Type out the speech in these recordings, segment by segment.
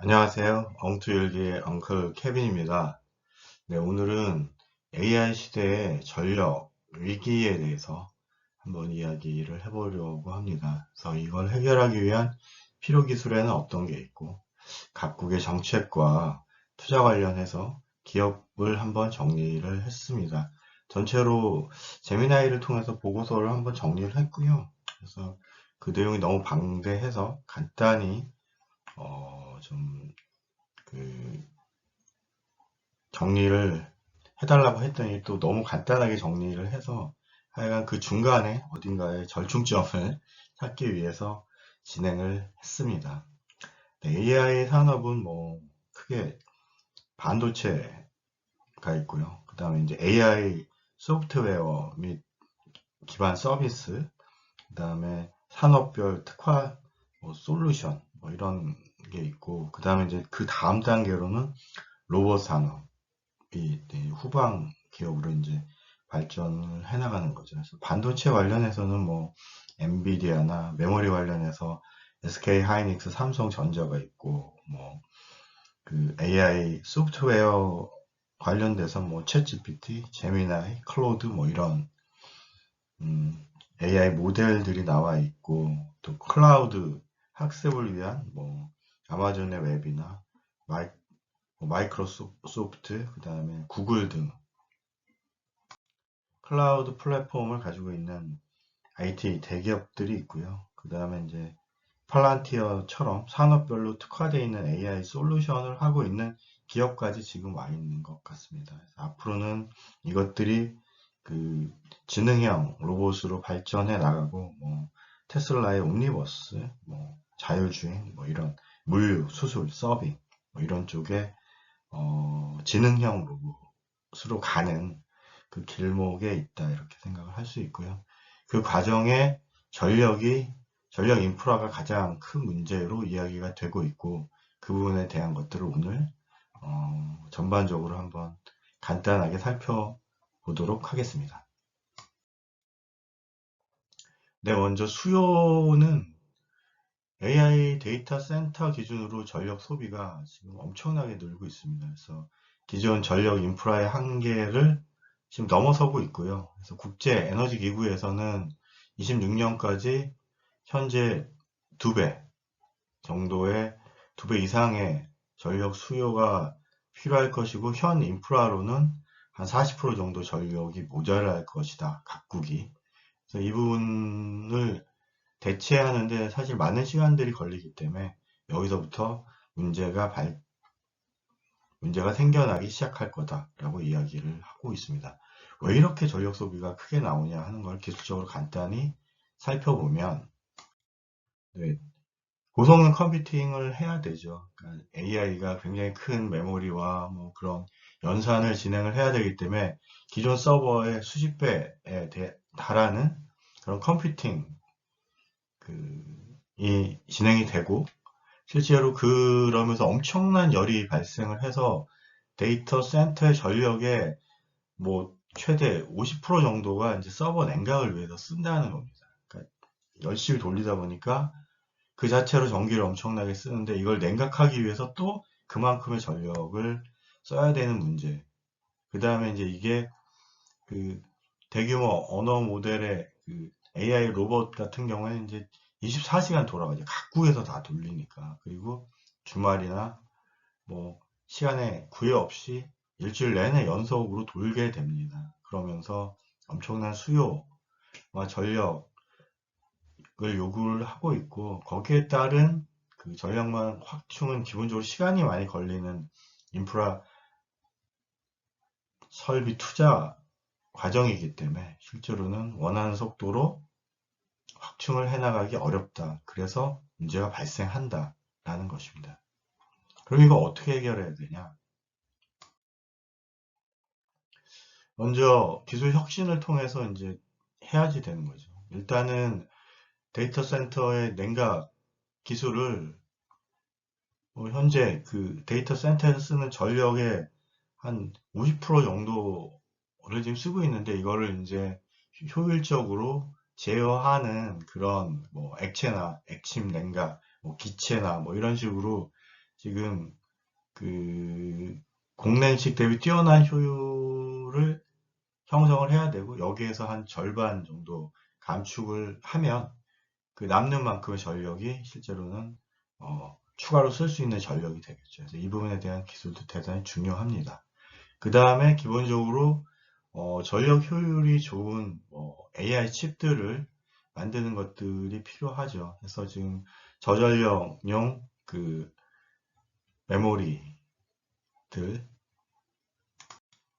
안녕하세요. 엉투일기의 엉클 케빈입니다. 네, 오늘은 AI 시대의 전력 위기에 대해서 한번 이야기를 해보려고 합니다. 그래서 이걸 해결하기 위한 필요 기술에는 어떤 게 있고 각국의 정책과 투자 관련해서 기업을 한번 정리를 했습니다. 전체로 재미나이를 통해서 보고서를 한번 정리를 했고요. 그래서 그 내용이 너무 방대해서 간단히 어, 좀, 그, 정리를 해달라고 했더니 또 너무 간단하게 정리를 해서 하여간 그 중간에 어딘가에 절충점을 찾기 위해서 진행을 했습니다. 네, AI 산업은 뭐 크게 반도체가 있고요. 그 다음에 이제 AI 소프트웨어 및 기반 서비스, 그 다음에 산업별 특화 뭐 솔루션 뭐 이런 게 있고 그 다음에 이제 그 다음 단계로는 로봇 산업이 후방 기업으로 이제 발전을 해나가는 거죠. 그래서 반도체 관련해서는 뭐 엔비디아나 메모리 관련해서 SK 하이닉스, 삼성전자가 있고 뭐 그 AI 소프트웨어 관련돼서 뭐 챗GPT, 제미나이, 클로드 뭐 이런 음, AI 모델들이 나와 있고 또 클라우드 학습을 위한 뭐 아마존의 웹이나 마이, 뭐 마이크로소프트, 그 다음에 구글 등 클라우드 플랫폼을 가지고 있는 IT 대기업들이 있고요. 그 다음에 이제 팔란티어처럼 산업별로 특화되어 있는 AI 솔루션을 하고 있는 기업까지 지금 와 있는 것 같습니다. 앞으로는 이것들이 그 지능형 로봇으로 발전해 나가고 뭐 테슬라의 옴니버스, 뭐 자율주행, 뭐 이런 물류, 수술, 서빙 뭐 이런 쪽에 어, 지능형 로봇으로 가는 그 길목에 있다 이렇게 생각을 할 수 있고요. 그 과정에 전력이 전력 인프라가 가장 큰 문제로 이야기가 되고 있고 그 부분에 대한 것들을 오늘 어, 전반적으로 한번 간단하게 살펴보도록 하겠습니다. 네, 먼저 수요는 AI 데이터 센터 기준으로 전력 소비가 지금 엄청나게 늘고 있습니다. 그래서 기존 전력 인프라의 한계를 지금 넘어서고 있고요. 그래서 국제 에너지 기구에서는 26년까지 현재 두배 정도의 두배 이상의 전력 수요가 필요할 것이고 현 인프라로는 한 40% 정도 전력이 모자랄 것이다. 각국이. 그래서 이 부분을 대체하는데 사실 많은 시간들이 걸리기 때문에 여기서부터 문제가 발, 문제가 생겨나기 시작할 거다라고 이야기를 하고 있습니다. 왜 이렇게 전력 소비가 크게 나오냐 하는 걸 기술적으로 간단히 살펴보면 네, 고성능 컴퓨팅을 해야 되죠. 그러니까 AI가 굉장히 큰 메모리와 뭐 그런 연산을 진행을 해야 되기 때문에 기존 서버의 수십 배에 달하는 그런 컴퓨팅 그, 이 진행이 되고 실제로 그러면서 엄청난 열이 발생을 해서 데이터 센터의 전력의 뭐 최대 50% 정도가 이제 서버 냉각을 위해서 쓴다는 겁니다. 그러니까 열심히 돌리다 보니까 그 자체로 전기를 엄청나게 쓰는데 이걸 냉각하기 위해서 또 그만큼의 전력을 써야 되는 문제. 그 다음에 이제 이게 그 대규모 언어 모델의 그 AI 로봇 같은 경우에는 이제 24시간 돌아가죠. 각국에서 다 돌리니까. 그리고 주말이나 뭐 시간에 구애 없이 일주일 내내 연속으로 돌게 됩니다. 그러면서 엄청난 수요와 전력을 요구를 하고 있고 거기에 따른 그 전력만 확충은 기본적으로 시간이 많이 걸리는 인프라 설비 투자 과정이기 때문에 실제로는 원하는 속도로 확충을 해나가기 어렵다. 그래서 문제가 발생한다. 라는 것입니다. 그럼 이거 어떻게 해결해야 되냐? 먼저 기술 혁신을 통해서 이제 해야지 되는 거죠. 일단은 데이터 센터의 냉각 기술을 뭐 현재 그 데이터 센터에서 쓰는 전력의 한 50% 정도를 지금 쓰고 있는데 이거를 이제 효율적으로 제어하는 그런 뭐 액체나 액침 냉각, 뭐 기체나 뭐 이런 식으로 지금 그 공랜식 대비 뛰어난 효율을 형성을 해야 되고 여기에서 한 절반 정도 감축을 하면 그 남는 만큼의 전력이 실제로는 어, 추가로 쓸 수 있는 전력이 되겠죠. 그래서 이 부분에 대한 기술도 대단히 중요합니다. 그 다음에 기본적으로 어, 전력 효율이 좋은 뭐 AI 칩들을 만드는 것들이 필요하죠. 그래서 지금 저전력용 그 메모리들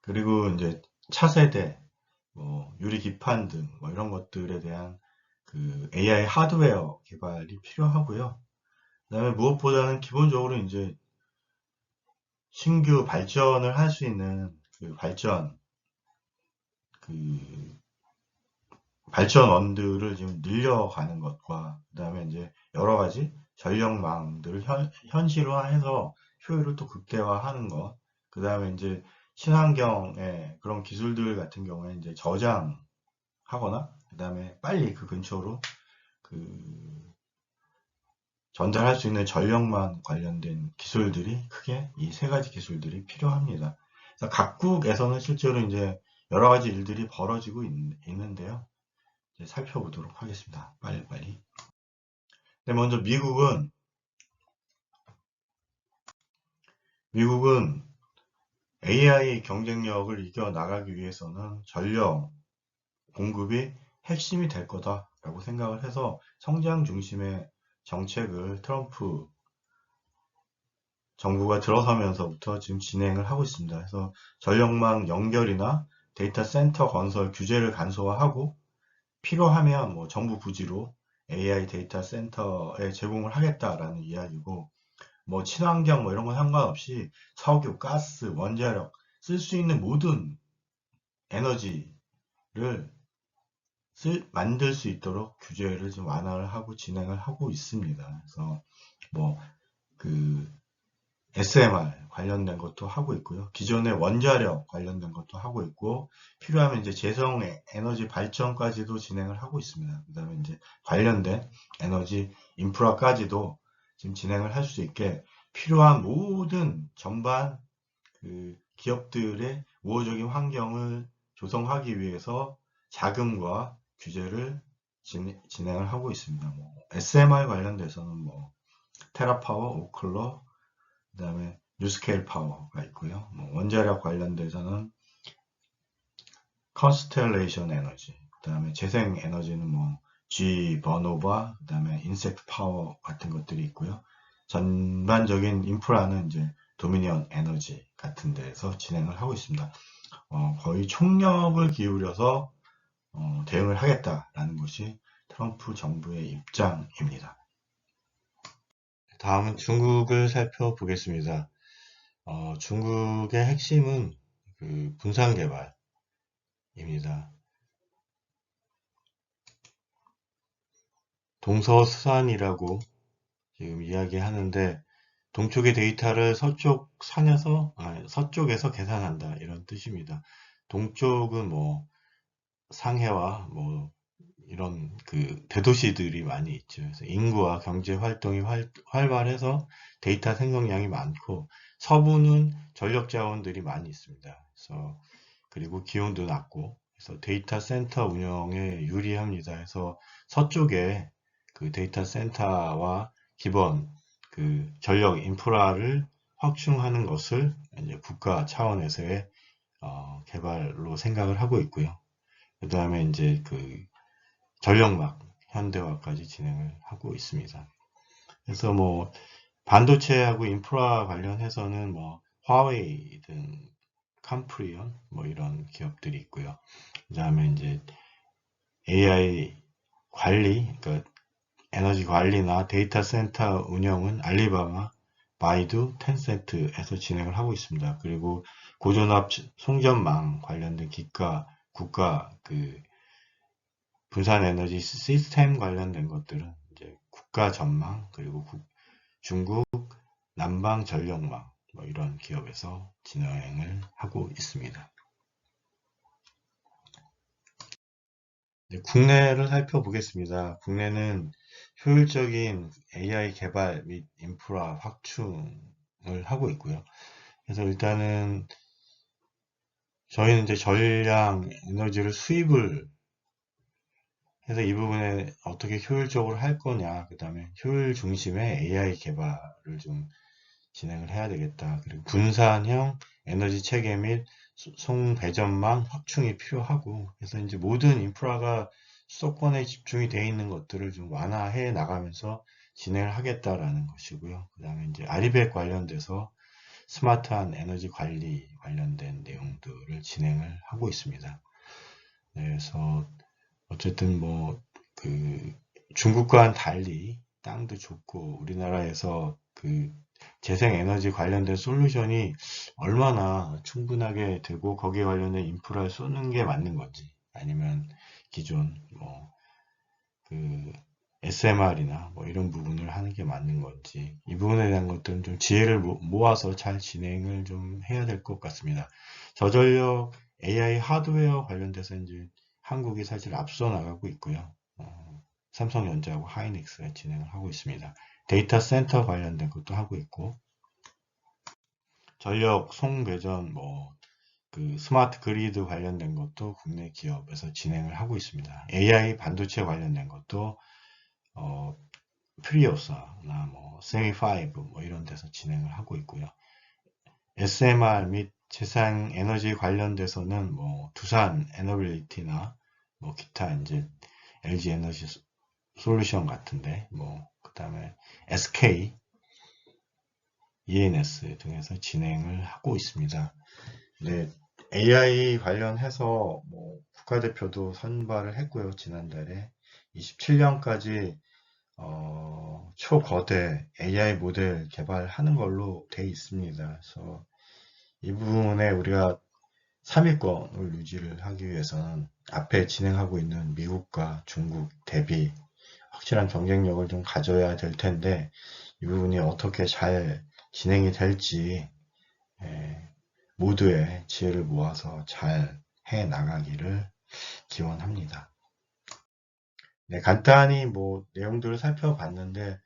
그리고 이제 차세대 뭐 유리 기판 등 뭐 이런 것들에 대한 그 AI 하드웨어 개발이 필요하고요. 그 다음에 무엇보다는 기본적으로 이제 신규 발전을 할 수 있는 그 발전 그 발전원들을 지금 늘려가는 것과 그 다음에 이제 여러 가지 전력망들을 현, 현실화해서 효율을 또 극대화하는 것, 그 다음에 이제 친환경의 그런 기술들 같은 경우에 이제 저장하거나 그 다음에 빨리 그 근처로 그 전달할 수 있는 전력망 관련된 기술들이 크게 이 세 가지 기술들이 필요합니다. 각국에서는 실제로 이제 여러 가지 일들이 벌어지고 있, 는 데요 살펴보도록 하겠습니다. 빨리빨리. 네, 먼저 미국은 미국은 AI 경쟁력을 이겨나가기 위해서는 전력 공급이 핵심이 될 거다라고 생각을 해서 성장 중심의 정책을 트럼프 정부가 들어서면서부터 지금 진행을 하고 있습니다. 그래서 전력망 연결이나 데이터 센터 건설 규제를 간소화하고 필요하면 뭐 정부 부지로 AI 데이터 센터에 제공을 하겠다라는 이야기고 뭐 친환경 뭐 이런 거 상관없이 석유, 가스, 원자력 쓸 수 있는 모든 에너지를 쓸, 만들 수 있도록 규제를 좀 완화를 하고 진행을 하고 있습니다. 그래서 뭐그 SMR 관련된 것도 하고 있고요. 기존의 원자력 관련된 것도 하고 있고 필요하면 이제 재성 에너지 발전까지도 진행을 하고 있습니다. 그 다음에 이제 관련된 에너지 인프라까지도 지금 진행을 할 수 있게 필요한 모든 전반 그 기업들의 우호적인 환경을 조성하기 위해서 자금과 규제를 진, 행을 하고 있습니다. 뭐 SMR 관련돼서는 뭐 테라파워, 오클러, 그 다음에 뉴스케일 파워가 있고요. 뭐 원자력 관련돼서는 컨스텔레이션 에너지, 그 다음에 재생 에너지는 뭐 G 버노바, 그 다음에 인섹트 파워 같은 것들이 있고요. 전반적인 인프라는 이제 도미니언 에너지 같은 데에서 진행을 하고 있습니다. 어, 거의 총력을 기울여서 어, 대응을 하겠다라는 것이 트럼프 정부의 입장입니다. 다음은 중국을 살펴보겠습니다. 어, 중국의 핵심은 그 분산 개발입니다. 동서수산이라고 지금 이야기하는데 동쪽의 데이터를 서쪽 산에서 아, 서쪽에서 계산한다 이런 뜻입니다. 동쪽은 뭐 상해와 뭐 이런 그 대도시들이 많이 있죠. 그래서 인구와 경제 활동이 활, 활발해서 데이터 생성량이 많고 서부는 전력 자원들이 많이 있습니다. 그래서 그리고 기온도 낮고 그래서 데이터 센터 운영에 유리합니다. 그래서 서쪽에 그 데이터 센터와 기본 그 전력 인프라를 확충하는 것을 이제 국가 차원에서의 어, 개발로 생각을 하고 있고요. 그 다음에 이제 그 전력막 현대화까지 진행을 하고 있습니다. 그래서 뭐 반도체하고 인프라 관련해서는 뭐 화웨이든 캄프리온 뭐 이런 기업들이 있고요. 그 다음에 이제 AI 관리, 그러니까 에너지 관리나 데이터 센터 운영은 알리바바, 바이두, 텐센트에서 진행을 하고 있습니다. 그리고 고전압 송전망 관련된 기가 국가 그 분산 에너지 시스템 관련된 것들은 이제 국가 전망 그리고 국, 중국 남방 전력망 뭐 이런 기업에서 진행을 하고 있습니다. 네, 국내를 살펴보겠습니다. 국내는 효율적인 AI 개발 및 인프라 확충 하고 있고요. 그래서 일단은 저희는 이제 전량 에너지를 수입을 해서 이 부분에 어떻게 효율적으로 할 거냐, 그 다음에 효율 중심의 AI 개발을 좀 진행을 해야 되겠다. 그리고 분산형 에너지 체계 및 소- 송배전망 확충이 필요하고, 그래서 이제 모든 인프라가 수도권에 집중이 되어 있는 것들을 좀 완화해 나가면서 진행을 하겠다라는 것이고요. 그 다음에 이제 아리백 관련돼서 스마트한 에너지 관리 관련된 내용들을 진행을 하고 있습니다. 네, 그래서 어쨌든 뭐 그 중국과는 달리 땅도 좋고 우리나라에서 그 재생 에너지 관련된 솔루션이 얼마나 충분하게 되고 거기에 관련된 인프라를 쏘는 게 맞는 건지 아니면 기존 뭐 그 SMR이나 뭐 이런 부분을 하는 게 맞는 건지 이 부분에 대한 것들은 좀 지혜를 모- 모아서 잘 진행을 좀 해야 될 것 같습니다. 저전력 AI 하드웨어 관련돼서 이제 한국이 사실 앞서 나가고 있고요. 어, 삼성전자하고 하이닉스가 진행을 하고 있습니다. 데이터 센터 관련된 것도 하고 있고 전력 송배전 뭐 그 스마트 그리드 관련된 것도 국내 기업에서 진행을 하고 있습니다. AI 반도체 관련된 것도 어, 프리오사나 뭐 세미파이브 뭐 이런 데서 진행을 하고 있고요. SMR 및 재생 에너지 관련돼서는 뭐 두산 에너빌리티나 뭐 기타 이제 LG 에너지 소- 솔루션 같은데 뭐 그 다음에 SK ENS 등에서 진행을 하고 있습니다. 네, AI 관련해서 뭐 국가대표도 선발을 했고요. 지난달에 27년까지 어, 초거대 AI 모델 개발하는 걸로 돼 있습니다. 그래서 이 부분에 우리가 3위권을 유지를 하기 위해서는 앞에 진행하고 있는 미국과 중국 대비 확실한 경쟁력을 좀 가져야 될 텐데 이 부분이 어떻게 잘 진행이 될지 예, 모두의 지혜를 모아서 잘 해 나가기를 기원합니다. 네, 간단히 뭐 내용들을 살펴봤는데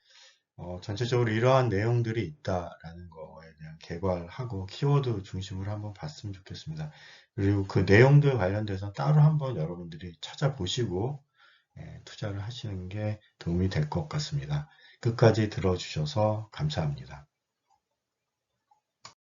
어, 전체적으로 이러한 내용들이 있다라는 거에 대한 개괄하고 키워드 중심으로 한번 봤으면 좋겠습니다. 그리고 그 내용들 관련돼서 따로 한번 여러분들이 찾아보시고 예, 투자를 하시는 게 도움이 될 것 같습니다. 끝까지 들어주셔서 감사합니다.